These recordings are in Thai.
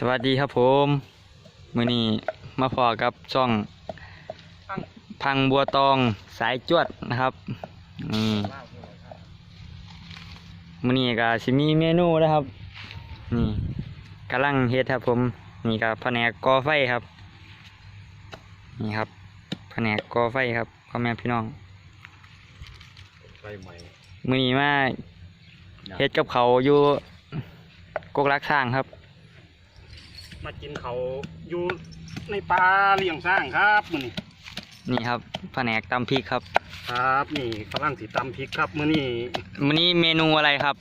สวัสดีครับผมมือนี้มาพอกับช่องพังบัวตองสายจวดนะครับนี่มือนี้ก็สิมีเมนูนะครับ นี่กำลังเฮ็ดครับผมนี่ก็แผนกก่อไฟครับ นี่ครับแผนกก่อไฟครับพ่อแม่พี่น้องไฟใหม่มือนี้มาเฮ็ดกับเขาวอยู่กกรักสร้างครับ มากินเขาอยู่ในป่าเลี้ยงสร้างครับมื้อนี้นี่ครับแผนกตำพริกครับ ครับนี่ฝรั่งสีตำพริกครับมื้อนี้วันนี้เมนูอะไรครับ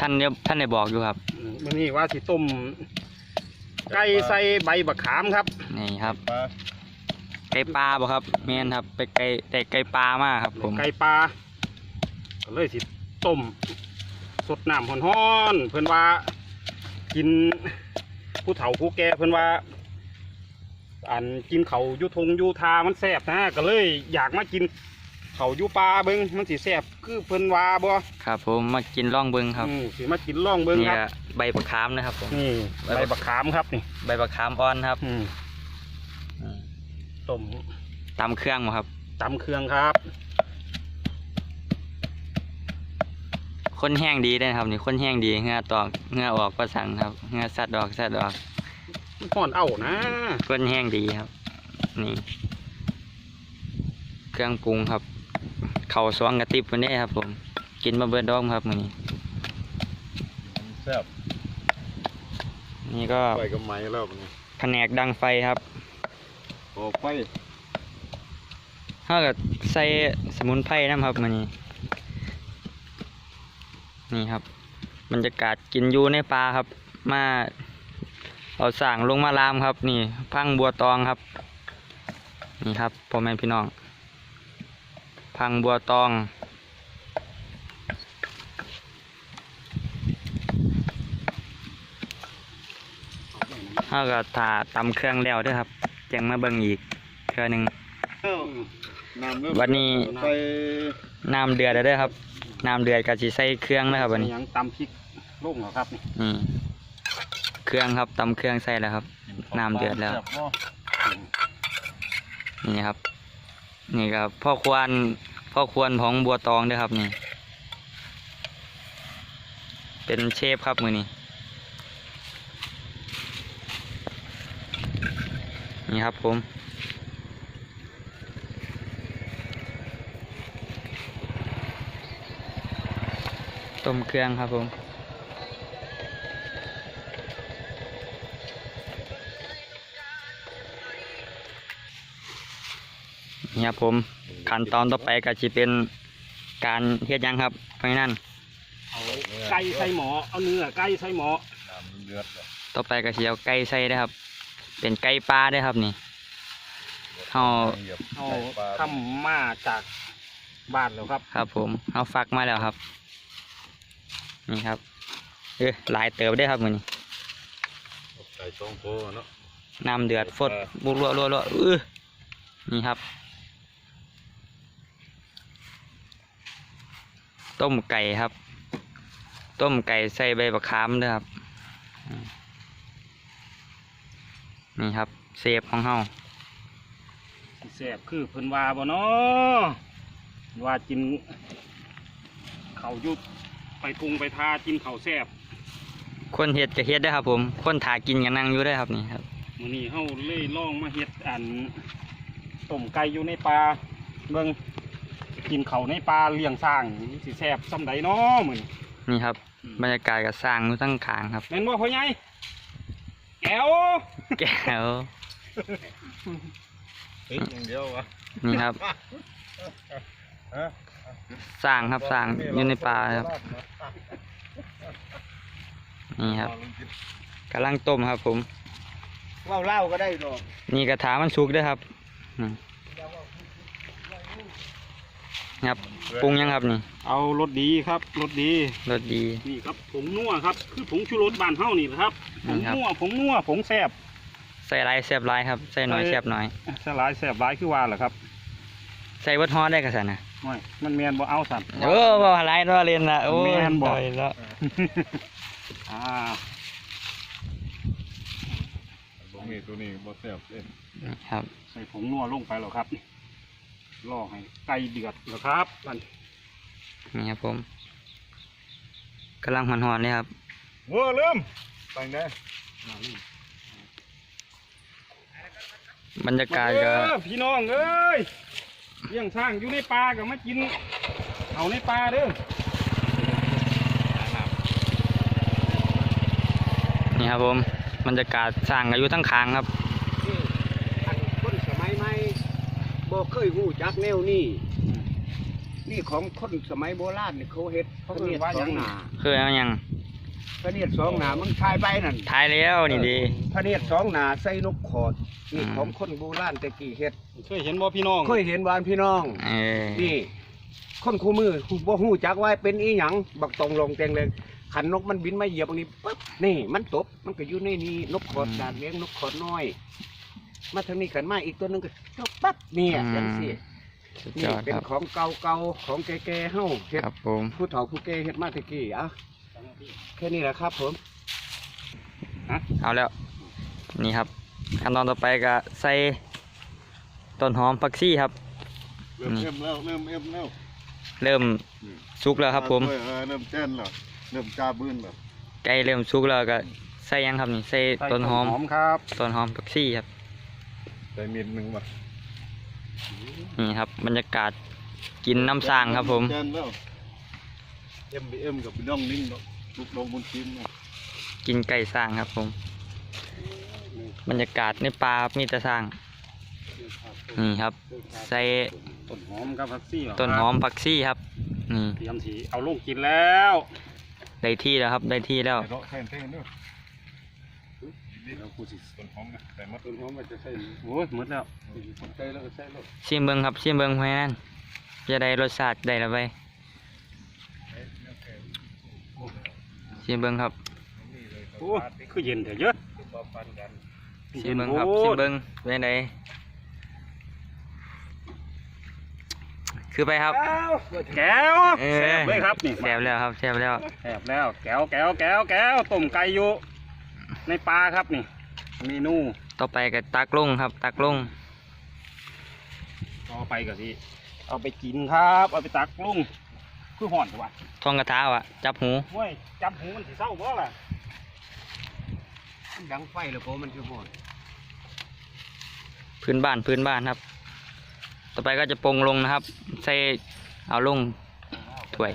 ท่านเดี๋ยวท่านได้บอกอยู่ครับอืมมื้อนี้ว่าสิต้มไก่ใส่ใบบักขามครับนี่ครับ ปลาไก่ปลาบ่ครับแม่นครับ ไปไก่แต่ไก่ปลามากครับผมไก่ปลาก็เลยสิต้มสดน้ำฮ้อนๆเพิ่นว่ากิน ผู้เฒ่าผู้แก่เพิ่นว่า อันกินเขาวอยู่ทงอยู่ทามันแซ่บนะก็เลยอยากมากินเขาวอยู่ป่าเบิ่งมันสิแซ่บคือเพิ่นว่าบ่ครับผมมากินล่องเบิงครับอืมสิมากินล่องเบิ้งนี่ครับก็ใบประคามนะครับผม นี่ใบบักขามครับนี่ใบประคามอ่อนครับอืมอืมต้มตำเครื่องบ่ครับตำเครื่องครับ คนแห้งดีได้อครับ นี่คนแห้งดีเหงื่อตอกเหงื่อออกประสังครับเหงื่อสัดออกสัดออกมันห่อนเอ้านะคนแห้งดีครับ นี่ เครื่องปรุงครับ เข่าวสองกระติบวันนี้ครับ ผม กินมาเบิดดองครับมื้อนี้มันแซ่บนี่ก็ไฟก็ไหม้แล้วมันแผนกดังไฟครับโอ้ไฟถ้ากับใส่สมุนไพรนะครับมันนี้ นี่ครับบรรยากาศกินอยู่ในป่าครับ มาเอาสั่งลงมาลามครับ นี่พังบัวตองครับ นี่ครับพ่อแม่พี่น้อง พังบัวตอง ถ้าก็ถาตำเครื่องแล้วเด้วยครับจังมาเบิ่งอีกเครื่องหนึ่งน้ำเริ่มวันนี้ไฟน้ำเดือดแล้วเด้อครับ น้ำเดือดก็สิใส่เครื่องนะครับวันนี้มีหยังตำพริกลงเหรอครับนี่นี่เครื่องครับตำเครื่องใส่แล้วครับ น้ำเดือดแล้วซ่บเนาะนี่ครับ นี่ครับพ่อควรพ่อควรของบัวตองเด้วยครับนี่ เป็นเชฟครับมือนี้นี่ครับผม ต้มเครื่องครับผมนี่ครับผมขั้นตอนต่อไปก็จะเป็นการเฮ็ดหยังครับเพราะฉะนั้นเอาไก่ใส่หมอเอาเนื้อไก่ใส่หมอน้ำเดือดแล้วต่อไปก็สิเอาไก่ใส่นะครับ เป็นไก่ปลาเด้วยครับนี่เอาหยียบเอาไก่ปลาทำมาจากบ้านแล้วครับ ครับผมเอาฟักมาแล้วครับ นี่ครับเออหลายเติบได้อครับมือนี้ไก่สองตัวเนาะน้ำเดือดฟดบุกรัวรัวรัวเออนี่ครับ ต้มไก่ครับ ต้มไก่ใส่ใบบักขามด้วยครับอืมนี่ครับเซฟของเฮาสิแซ่บคือเพิ่นว่าบ่เนาะว่ากินเขาวอยุบ ไปทุงไปทากินเขาวแซ่บคนเฮ็ดก็เฮ็ดได้อครับ ผม คนถากินก็นั่งอยู่ได้อครับนี่ครับมื้อนี้เฮาเลยลองมาเฮ็ดอันต้มไก่อยู่ในป่าเบิ่งกินเขาวในป่าเลี้ยงสร้างสิแซ่บซำใดเนาะมื้อนี้นี่ครับ บรรยากาศก็สร้างอยู่ทั้งขางครับ แม่นบ่พ่อใหญ่แก้วแก้วเฮ้ยอย่างเดียววะนี่ครับฮะสร้างครับสร้างอยู่ในป่าครับ นี่ครับกำลังต้มครับ ผมเล่าเล่าก็ได้ดอกนี่กระถามันสุกเด้วยครับอืมครับปรุงยังครับนี่ เอารสดีครับรสดีรสดีนี่ครับผงนัวครับ คือผงชูรสบ้านเฮานี่แหละครับผงนี่ครับนัวผงนัวผงแซ่บใส่หลายแซ่บหลายครับใส่หน่อยเอ้ยแซ่บหน่อยสลายแซ่บหลายคือว่าล่ะครับใส่วัดฮอดได้กระสันนะโอ้ยมันแม่นบ่เอาสั่นโอ้บ่หลายตัวเรียนละโอ้ยแม่นบ่ได้แล้ว อ่ามีตัวนี้บ่แซ่บเอ้ยนี่ครับ ใส่ผงนัวลงไปแล้วครับนี่รอให้ไก่เดือดแล้วครับมันนี่ครับผมกำลังหอนๆเลยครับวัวลืมไปไหนบรรยากาศก็เออพี่น้องเอ้ยเลี้ยงช้างอยู่ในป่าก็มากินเอาในป่าเด้อ นี่ครับผมบรรยากาศสร้างอายุทั้งคางครับนี่อันคนสมัยใหม่บ่เคยรู้จักแนวนี้นี่ของคนสมัยโบราณนี่เขาเฮ็ดเขาเรียกสองหนาคือเอาอย่างพระเนียดสองหนามึงทายไปนั่นท้ายแล้วนี่ดีพระเนียดสองหนาใส่นกขอดนี่อืมของคนโบราณแต่กี้เฮ็ดเคยเห็นบ่พี่น้องเคยเห็นวานพี่น้องเออนี่คนคู่มือบ่ฮู้จักว่าเป็นอีหยังบักตรงลงแตงเลย ขันนกมันบินมาเหยียบตรงนี้ปั๊บนี่มันตบมันก็อยู่ในนี้นกขอดการเลี้ยงนกขอดน้อย มาทางนี้กันมาอีกตัวหนึงก็ตบปั๊บเนี่ยจังซี่สุดยนี่อดเป็นครับ ของเก่าๆของแก่ๆเฮาเฮ็ดครับผม ผู้เฒ่าผู้แก่เฮ็ดมาแตะกี้อะแค่นี้แหละครับผม เอาแล้ว นี่ครับ ขั้นตอนต่อไปก็ใส่ต้นหอมผักชีครับ เริ่มเอ็มแล้วเริ่มเอ็มแล้ว เริ่มสุกแล้วครับผม เออเริ่มเต้นแล้ว เริ่มจ้าบื้นแล้วไก่เริ่มสุกแล้วก็ใส่หยังครับนี่ใส่ใส่ต้นหอมหอมครับต้นหอมผักชีครับ ใส่มิดหนึ่งว่ะนี่ครับ บรรยากาศกินน้ำสร้างครับผมเต้นแล้วเอ็มบีเอ็มกับพี่น้องนิ่งเนาะลูกลงบนชิ้นเนาะกินไก่สร้างครับผม บรรยากาศในป่ามีแต่สร้าง นี่ครับ ใส่ต้นหอมครับผักชีเหรต้นหอมผักชีครับนี่ เตรียมสีเอาลงกินแล้ว ได้ที่แล้วครับได้ที่แล้วใส่เลาะแทนเท่นเนาะแล้วกูสิต้นหอมนะใส่มัดต้นหอมมันจะใส่โอ้ยหมดแล้วใส่แล้วก็ใส่แล้วชิมเบิงครับชิมเบิงไว้นั่นจะได้รสชาติได้แล้วไปชิมเบิงครับโอ้ยคือเย็นเถอะเยอะชิมเบิงครับชิมเบิงเป็นไง คือไปครับแก้วเอแซ่บเลยครับนี่แซ่บแล้วครับแซ่บแล้วแซ่บแล้วแก้วแก้วแก้วแก้วต้มไก่อยู่ในปลาครับนี่เมนูต่อไปก็ตักลงครับ ตักลงต่อไปก็สิเอาไปกินครับ เอาไปตักลุงคือห่อนตัวะทองกระทะอะจับหูเว้ยจับหูมันสิเศร้าบ่ล่ะมันดังไฟแล้วผมมันจะหมดพื้นบ้านพื้นบ้านครับ ต่อไปก็จะปรุงลงนะครับใส่เอาลงถ้วย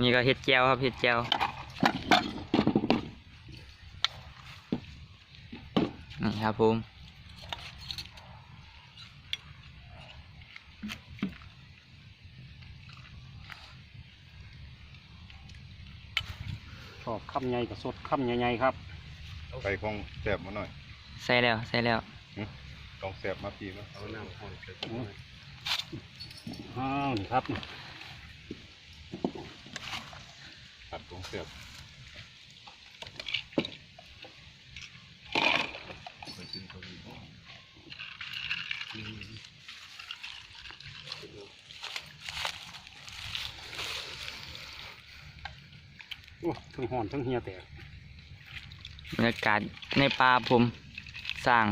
นี่ก็เห็ดแก้วครับเห็ดแก้วนี่ครับผมชอบคำใหญ่กับสดคำใหญ่ๆครับ ไปคงแสบมาหน่อย ใส่แล้วใส่แล้วลองแสบมาปีมาเอาน้ำห้อนเกิดอ้าวนี่ครับตัดของแสบไปกินตัวนี้โอ้ทั้งห่อนทั้งเฮียแตกบรรยากาศในป่าผม สร้าง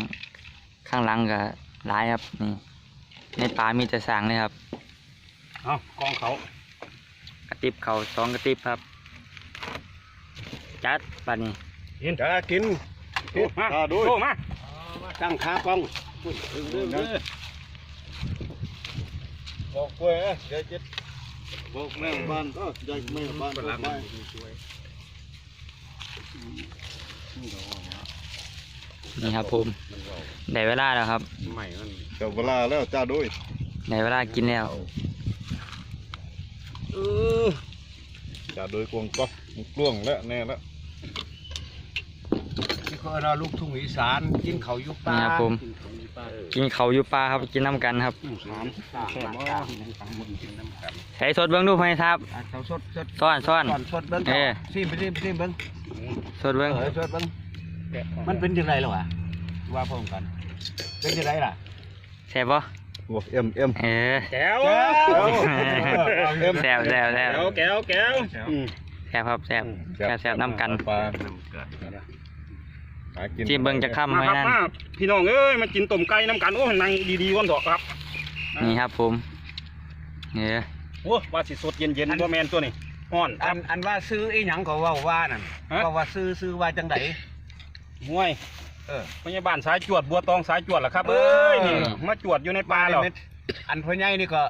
ข้างหลังก็หลายครับนี่ในป่ามีแต่สร้างเลยครับเอากองเขากระติบเขาสองกระติบครับ จัดป่านี้เห็นจะกินโอ้มาตาด้วยโอ้มาตั้งขากล้องเรื่องเรื่องบอกกล้วยนะยายเจ็ดบอกแม่บ้านก็ยายแม่บ้านก็ไป นี่ครับผมได้เวลาแล้วครับใหม่มันเดี๋ยวเวลาแล้วจ้าด้วยได้เวลากินแล้วเออจ้าด้วยกวงก็กล้วงแล้วแน่แล้วที่เขาเราลูกทุ่งอีสานกินเขาวอยู่ป่านี่ครับผมกินเขาวอยู่ป่าครับกินน้ำกันครับอืมสามแซ่บบ่สามหมดกินน้ำกันใส่สดเบิ้งดูไหมครับอะเขาสดสดซ่อนซ่อนก่อนสดเบิ้งเออซิมไปซิมไปซิมเบิ้งสดเบิ้งเออสดเบิ้ง มันเป็นยังไงล่ะวะว่าพร้อมกัน เป็นยังไงล่ะแซ่บปะโอ้เอ็มเอ็มเออแก้วแก้วแซ่บแซ่บแซ่บแก้วแก้วแก้วอืมแซ่บครับแซ่บแซ่บแซ่บน้ำกันปลาน้ำเกิดหากินจิ้มเบิ่งจะค่ำมาไว้ครับนั่นมาพี่น้องเอ้ยมากินต้มไก่น้ำกันโอ้ยนั่งดีๆก่อนเถอะครับ นี่ครับผมเนี่ยโอ้ว่าสิสดเย็นๆบ่แม่นตัวนี้ฮ้อนคอัรับนอันว่าซื้ออีหยังก็เว่าว่านั่นฮะก็ว่าซื้อซื้อว่าจังได ห่วยเออ พยาบาลสายจวดบัวตองสายจวดล่ะครับเอเอ้อยนี่มาจวดอยู่ในป่าแล้วอันพ่อใหญ่นี่ก็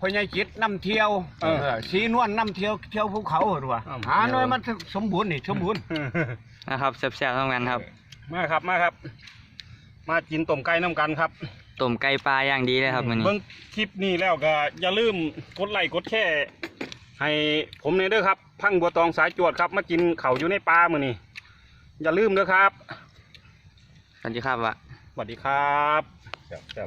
พ่อใหญ่จิตน้ำเที่ยวเออเออสีนวลน้ำเที่ยวเที่ยวภูเขาหรือว่าอ้าว หาหน่อยมันสมบูรณ์นี่สมบูรณ์นะครับแซ่บๆทั้งนั้นครับมาครับมาครับ มากินต้มไก่น้ำกันครับต้มไก่ปลาอย่างดีเลยครับมื้อนี้เบิ่งคลิปนี้แล้วก็อย่าลืมกดไลค์กดแชร์ให้ผมเนี่ยเด้อครับ พังบัวตองสายจวดครับ มากินเขาวอยู่ในป่ามื้อนี้ อย่าลืมเด้อครับสวัสดีครับวะสวัสดีครับจับจับ